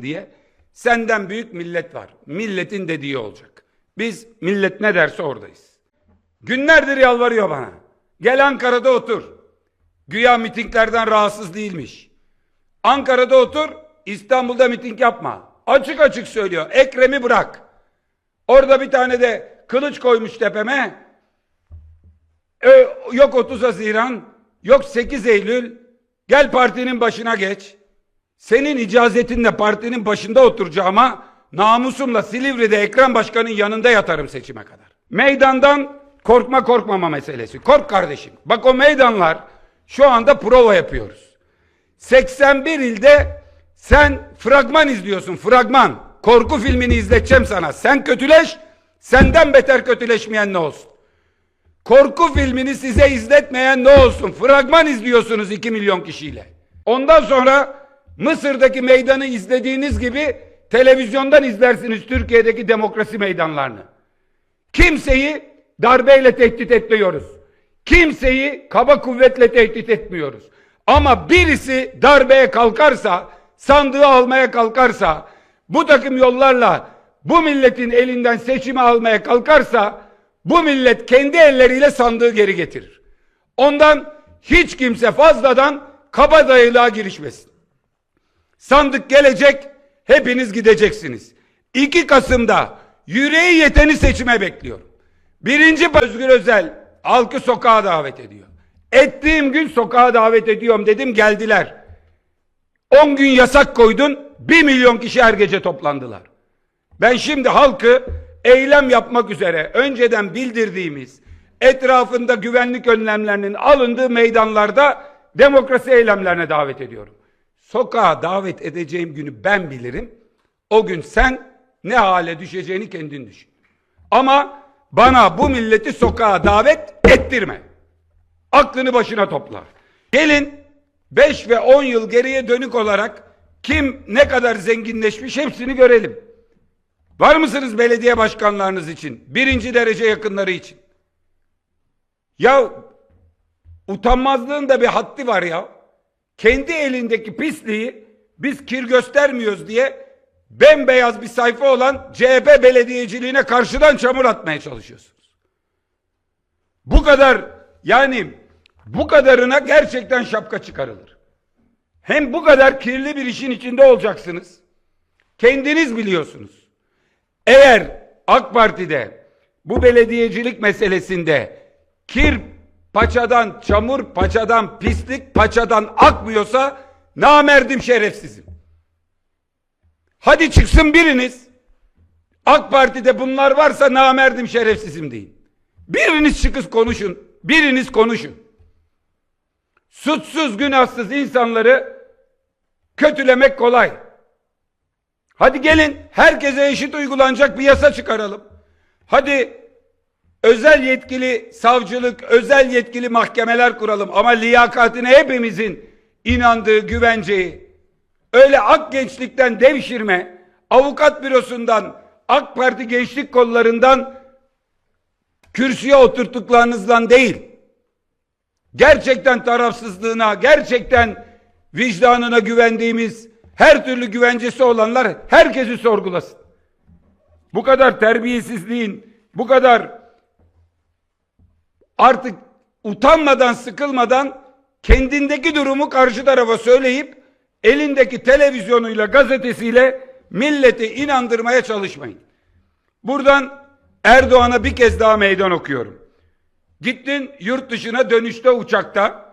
diye senden büyük millet var. Milletin dediği olacak. Biz millet ne derse oradayız. Günlerdir yalvarıyor bana. Gel Ankara'da otur. Güya mitinglerden rahatsız değilmiş. Ankara'da otur, İstanbul'da miting yapma. Açık açık söylüyor. Ekrem'i bırak. Orada bir tane de kılıç koymuş tepeme. Ee, yok 30 Haziran, yok 8 Eylül. Gel partinin başına geç. Senin icazetinle partinin başında oturacağıma namusumla Silivri'de Ekrem Başkan'ın yanında yatarım seçime kadar. Meydandan korkma korkmama meselesi. Kork kardeşim. Bak o meydanlar şu anda prova yapıyoruz. 81 ilde sen fragman izliyorsun fragman. Korku filmini izleteceğim sana. Sen kötüleş, senden beter kötüleşmeyen ne olsun? Korku filmini size izletmeyen ne olsun? Fragman izliyorsunuz 2 milyon kişiyle. Ondan sonra Mısır'daki meydanı izlediğiniz gibi televizyondan izlersiniz Türkiye'deki demokrasi meydanlarını. Kimseyi darbeyle tehdit etmiyoruz. Kimseyi kaba kuvvetle tehdit etmiyoruz. Ama birisi darbeye kalkarsa, sandığı almaya kalkarsa, bu takım yollarla bu milletin elinden seçimi almaya kalkarsa, bu millet kendi elleriyle sandığı geri getirir. Ondan hiç kimse fazladan kabadayılığa girişmesin. Sandık gelecek, hepiniz gideceksiniz. 2 Kasım'da yüreği yeteni seçime bekliyorum. Birinci Özgür Özel halkı sokağa davet ediyor. Ettiğim gün sokağa davet ediyorum dedim geldiler. 10 gün yasak koydun 1 milyon kişi her gece toplandılar. Ben şimdi halkı eylem yapmak üzere önceden bildirdiğimiz etrafında güvenlik önlemlerinin alındığı meydanlarda demokrasi eylemlerine davet ediyorum. Sokağa davet edeceğim günü ben bilirim. O gün sen ne hale düşeceğini kendin düşün. Ama bana bu milleti sokağa davet ettirme. Aklını başına topla. Gelin 5 ve 10 yıl geriye dönük olarak kim ne kadar zenginleşmiş hepsini görelim. Var mısınız belediye başkanlarınız için? Birinci derece yakınları için. Ya utanmazlığın da bir haddi var ya. Kendi elindeki pisliği biz kir göstermiyoruz diye bembeyaz bir sayfa olan CHP belediyeciliğine karşıdan çamur atmaya çalışıyorsunuz. Bu kadar yani bu kadarına gerçekten şapka çıkarılır. Hem bu kadar kirli bir işin içinde olacaksınız. Kendiniz biliyorsunuz. Eğer AK Parti'de bu belediyecilik meselesinde kir paçadan, çamur paçadan, pislik paçadan akmıyorsa namerdim şerefsizim. Hadi çıksın biriniz. AK Parti'de bunlar varsa namerdim şerefsizim deyin. Biriniz çıkıp konuşun. Biriniz konuşun. Suçsuz günahsız insanları kötülemek kolay. Hadi gelin herkese eşit uygulanacak bir yasa çıkaralım. Hadi özel yetkili savcılık, özel yetkili mahkemeler kuralım ama liyakatine hepimizin inandığı güvenceyi öyle ak gençlikten devşirme, avukat bürosundan, AK Parti gençlik kollarından kürsüye oturttuklarınızdan değil. Gerçekten tarafsızlığına, gerçekten vicdanına güvendiğimiz her türlü güvencesi olanlar herkesi sorgulasın. Bu kadar terbiyesizliğin, bu kadar artık utanmadan, sıkılmadan kendindeki durumu karşı tarafa söyleyip elindeki televizyonuyla, gazetesiyle milleti inandırmaya çalışmayın. Buradan Erdoğan'a bir kez daha meydan okuyorum. Gittin yurt dışına dönüşte uçakta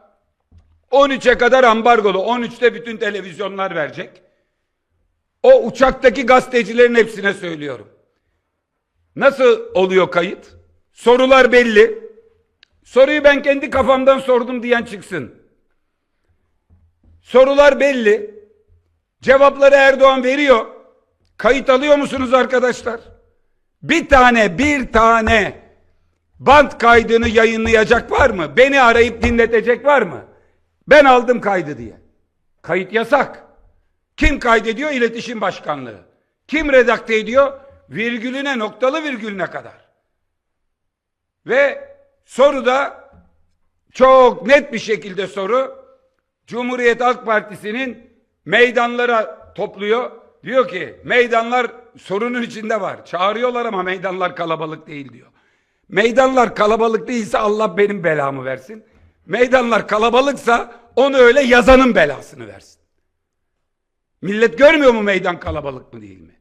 13'e kadar ambargolu. 13'te bütün televizyonlar verecek. O uçaktaki gazetecilerin hepsine söylüyorum. Nasıl oluyor kayıt? Sorular belli. Soruyu ben kendi kafamdan sordum diyen çıksın. Sorular belli. Cevapları Erdoğan veriyor. Kayıt alıyor musunuz arkadaşlar? Bir tane, bir tane band kaydını yayınlayacak var mı? Beni arayıp dinletecek var mı? Ben aldım kaydı diye. Kayıt yasak. Kim kaydediyor? İletişim Başkanlığı. Kim redakte ediyor? Virgülüne, noktalı virgülüne kadar. Ve soruda çok net bir şekilde soru Cumhuriyet Halk Partisi'nin meydanlara topluyor. Diyor ki meydanlar sorunun içinde var. Çağırıyorlar ama meydanlar kalabalık değil diyor. Meydanlar kalabalık değilse Allah benim belamı versin. Meydanlar kalabalıksa onu öyle yazanın belasını versin. Millet görmüyor mu meydan kalabalık mı değil mi?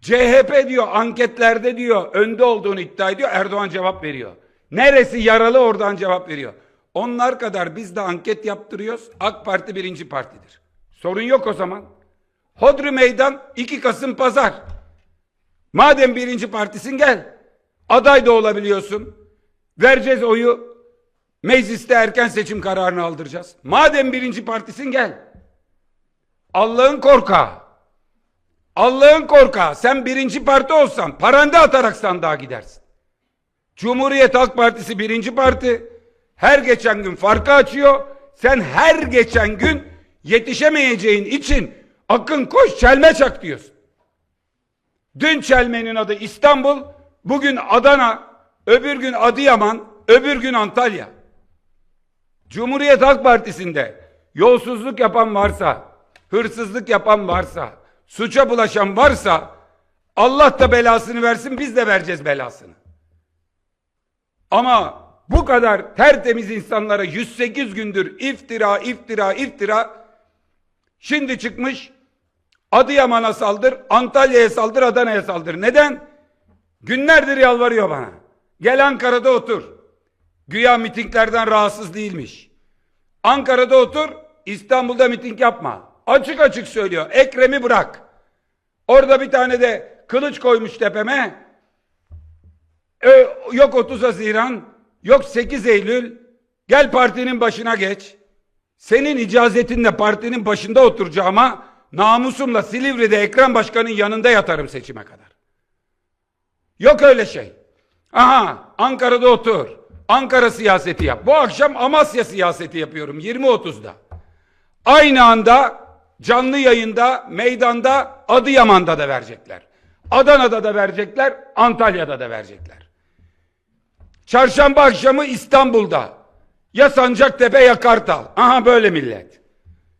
CHP diyor anketlerde diyor önde olduğunu iddia ediyor. Erdoğan cevap veriyor. Neresi yaralı oradan cevap veriyor. Onlar kadar biz de anket yaptırıyoruz. AK Parti birinci partidir. Sorun yok o zaman. Hodri meydan 2 Kasım pazar. Madem birinci partisin gel. Aday da olabiliyorsun. Vereceğiz oyu. Mecliste erken seçim kararını aldıracağız. Madem birinci partisin gel. Allah'ın korkağı. Allah'ın korkağı. Sen birinci parti olsan paranda atarak sandığa gidersin. Cumhuriyet Halk Partisi birinci parti. Her geçen gün farkı açıyor. Sen her geçen gün yetişemeyeceğin için akın koş çelme çak diyorsun. Dün çelmenin adı İstanbul, bugün Adana, öbür gün Adıyaman, öbür gün Antalya. Cumhuriyet Halk Partisi'nde yolsuzluk yapan varsa, hırsızlık yapan varsa, suça bulaşan varsa Allah da belasını versin biz de vereceğiz belasını. Ama bu kadar tertemiz insanlara 108 gündür iftira, iftira, iftira şimdi çıkmış Adıyaman'a saldır, Antalya'ya saldır, Adana'ya saldır. Neden? Günlerdir yalvarıyor bana. Gel Ankara'da otur. Güya mitinglerden rahatsız değilmiş. Ankara'da otur, İstanbul'da miting yapma. Açık açık söylüyor. Ekrem'i bırak. Orada bir tane de kılıç koymuş tepeme. Yok 30 Haziran, yok 8 Eylül. Gel partinin başına geç. Senin icazetinle partinin başında oturacağıma namusumla Silivri'de Ekrem Başkan'ın yanında yatarım seçime kadar. Yok öyle şey. Aha Ankara'da otur. Ankara siyaseti yap. Bu akşam Amasya siyaseti yapıyorum 20.30'da. Aynı anda canlı yayında, meydanda, Adıyaman'da da verecekler. Adana'da da verecekler, Antalya'da da verecekler. Çarşamba akşamı İstanbul'da. Ya Sancaktepe ya Kartal. Aha böyle millet.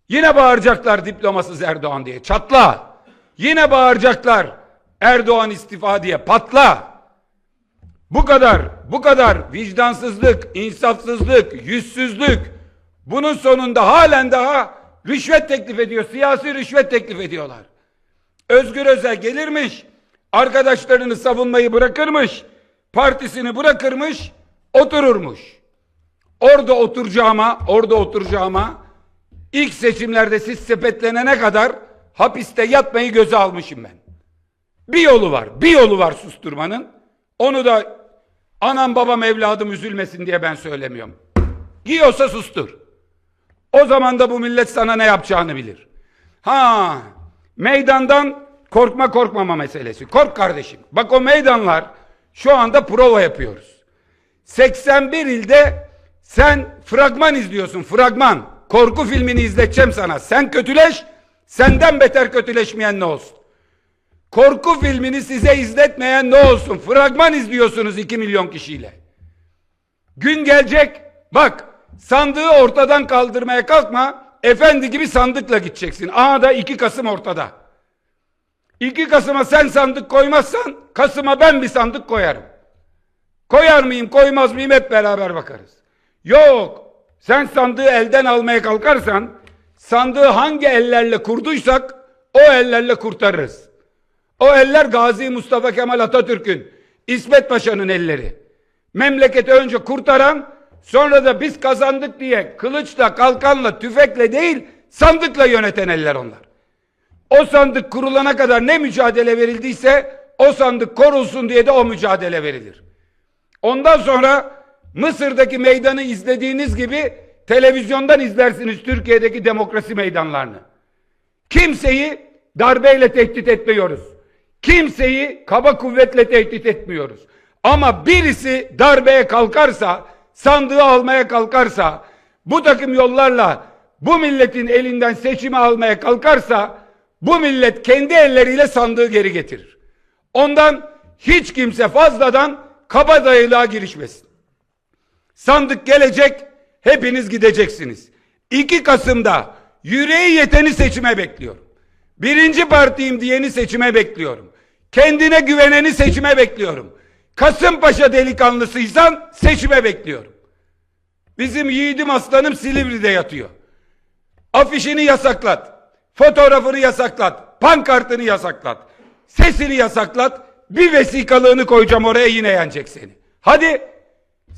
Yine bağıracaklar diplomasız Erdoğan diye. Çatla. Yine bağıracaklar Erdoğan istifa diye. Patla. Bu kadar, bu kadar vicdansızlık, insafsızlık, yüzsüzlük. Bunun sonunda halen daha rüşvet teklif ediyor. Siyasi rüşvet teklif ediyorlar. Özgür Özel gelirmiş. Arkadaşlarını savunmayı bırakırmış. Partisini bırakırmış. Otururmuş. Orada oturacağıma, orada oturacağıma ilk seçimlerde siz sepetlenene kadar hapiste yatmayı göze almışım ben. Bir yolu var. Bir yolu var susturmanın. Onu da anam babam evladım üzülmesin diye ben söylemiyorum. Giyiyorsa sustur. O zaman da bu millet sana ne yapacağını bilir. Ha, meydandan korkma korkmama meselesi. Kork kardeşim. Bak o meydanlar şu anda prova yapıyoruz. 81 ilde sen fragman izliyorsun. Fragman. Korku filmini izleteceğim sana. Sen kötüleş, senden beter kötüleşmeyen ne olsun? Korku filmini size izletmeyen ne olsun? Fragman izliyorsunuz 2 milyon kişiyle. Gün gelecek, bak sandığı ortadan kaldırmaya kalkma, efendi gibi sandıkla gideceksin. Aha da 2 Kasım ortada. 2 Kasım'a sen sandık koymazsan, Kasım'a ben bir sandık koyarım. Koyar mıyım, koymaz mıyım hep beraber bakarız. Yok, sen sandığı elden almaya kalkarsan, sandığı hangi ellerle kurduysak, o ellerle kurtarırız. O eller Gazi Mustafa Kemal Atatürk'ün, İsmet Paşa'nın elleri. Memleketi önce kurtaran, sonra da biz kazandık diye kılıçla, kalkanla, tüfekle değil, sandıkla yöneten eller onlar. O sandık kurulana kadar ne mücadele verildiyse, o sandık korulsun diye de o mücadele verilir. Ondan sonra Mısır'daki meydanı izlediğiniz gibi televizyondan izlersiniz Türkiye'deki demokrasi meydanlarını. Kimseyi darbeyle tehdit etmiyoruz. Kimseyi kaba kuvvetle tehdit etmiyoruz. Ama birisi darbeye kalkarsa, sandığı almaya kalkarsa, bu takım yollarla bu milletin elinden seçimi almaya kalkarsa, bu millet kendi elleriyle sandığı geri getirir. Ondan hiç kimse fazladan kabadayılığa girişmesin. Sandık gelecek, hepiniz gideceksiniz. 2 Kasım'da yüreği yeteni seçime bekliyorum. Birinci partiyim diyeni seçime bekliyorum. Kendine güveneni seçime bekliyorum. Kasımpaşa delikanlısıysan seçime bekliyorum. Bizim yiğidim aslanım Silivri'de yatıyor. Afişini yasaklat. Fotoğrafını yasaklat. Pankartını yasaklat. Sesini yasaklat. Bir vesikalığını koyacağım oraya yine yenecek seni. Hadi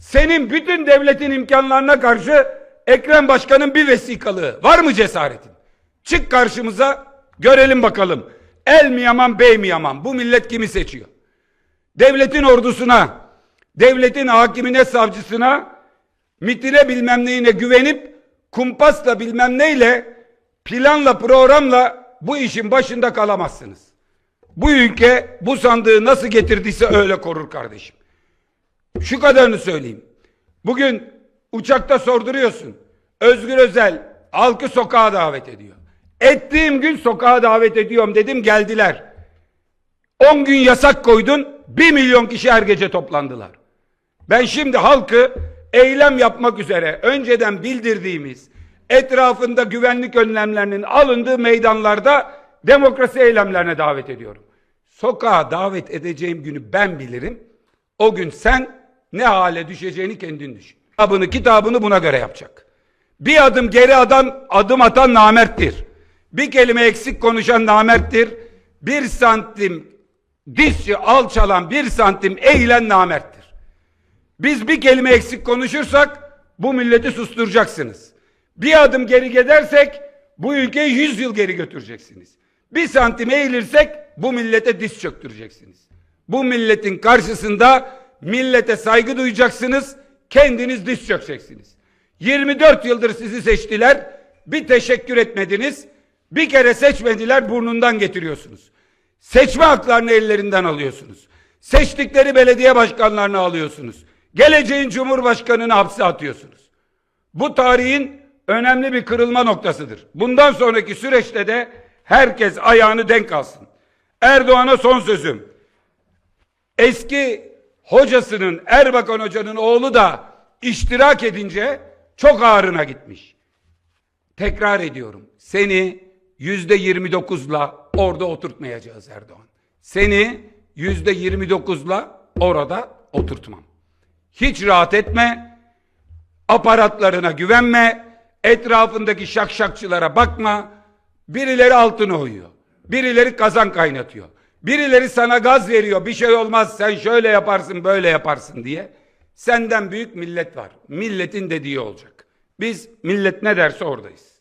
senin bütün devletin imkanlarına karşı Ekrem Başkan'ın bir vesikalığı. Var mı cesaretin? Çık karşımıza görelim bakalım. El mi yaman bey mi yaman? Bu millet kimi seçiyor? Devletin ordusuna, devletin hakimine, savcısına, mitire bilmem neyine güvenip kumpasla bilmem neyle planla programla bu işin başında kalamazsınız. Bu ülke bu sandığı nasıl getirdiyse öyle korur kardeşim. Şu kadarını söyleyeyim. Bugün uçakta sorduruyorsun. Özgür Özel halkı sokağa davet ediyor. Ettiğim gün sokağa davet ediyorum dedim geldiler. 10 gün yasak koydun 1 milyon kişi her gece toplandılar. Ben şimdi halkı eylem yapmak üzere önceden bildirdiğimiz etrafında güvenlik önlemlerinin alındığı meydanlarda demokrasi eylemlerine davet ediyorum. Sokağa davet edeceğim günü ben bilirim. O gün sen ne hale düşeceğini kendin düşün. Kitabını kitabını buna göre yapacak. Bir adım geri adam adım atan namerttir. Bir kelime eksik konuşan namerttir. Bir santim dişçi alçalan bir santim eğilen namerttir. Biz bir kelime eksik konuşursak bu milleti susturacaksınız. Bir adım geri gidersek bu ülkeyi yüz yıl geri götüreceksiniz. Bir santim eğilirsek bu millete diz çöktüreceksiniz. Bu milletin karşısında millete saygı duyacaksınız, kendiniz diz çökeceksiniz. 24 yıldır sizi seçtiler, bir teşekkür etmediniz, bir kere seçmediler burnundan getiriyorsunuz. Seçme haklarını ellerinden alıyorsunuz. Seçtikleri belediye başkanlarını alıyorsunuz. Geleceğin cumhurbaşkanını hapse atıyorsunuz. Bu tarihin önemli bir kırılma noktasıdır. Bundan sonraki süreçte de herkes ayağını denk alsın. Erdoğan'a son sözüm. Eski hocasının Erbakan hocanın oğlu da iştirak edince çok ağrına gitmiş. Tekrar ediyorum. Seni yüzde yirmi dokuzla orada oturtmayacağız Erdoğan. Seni yüzde yirmi dokuzla orada oturtmam. Hiç rahat etme. Aparatlarına güvenme. Etrafındaki şakşakçılara bakma. Birileri altını oyuyor. Birileri kazan kaynatıyor. Birileri sana gaz veriyor. Bir şey olmaz sen şöyle yaparsın böyle yaparsın diye. Senden büyük millet var. Milletin dediği olacak. Biz millet ne derse oradayız.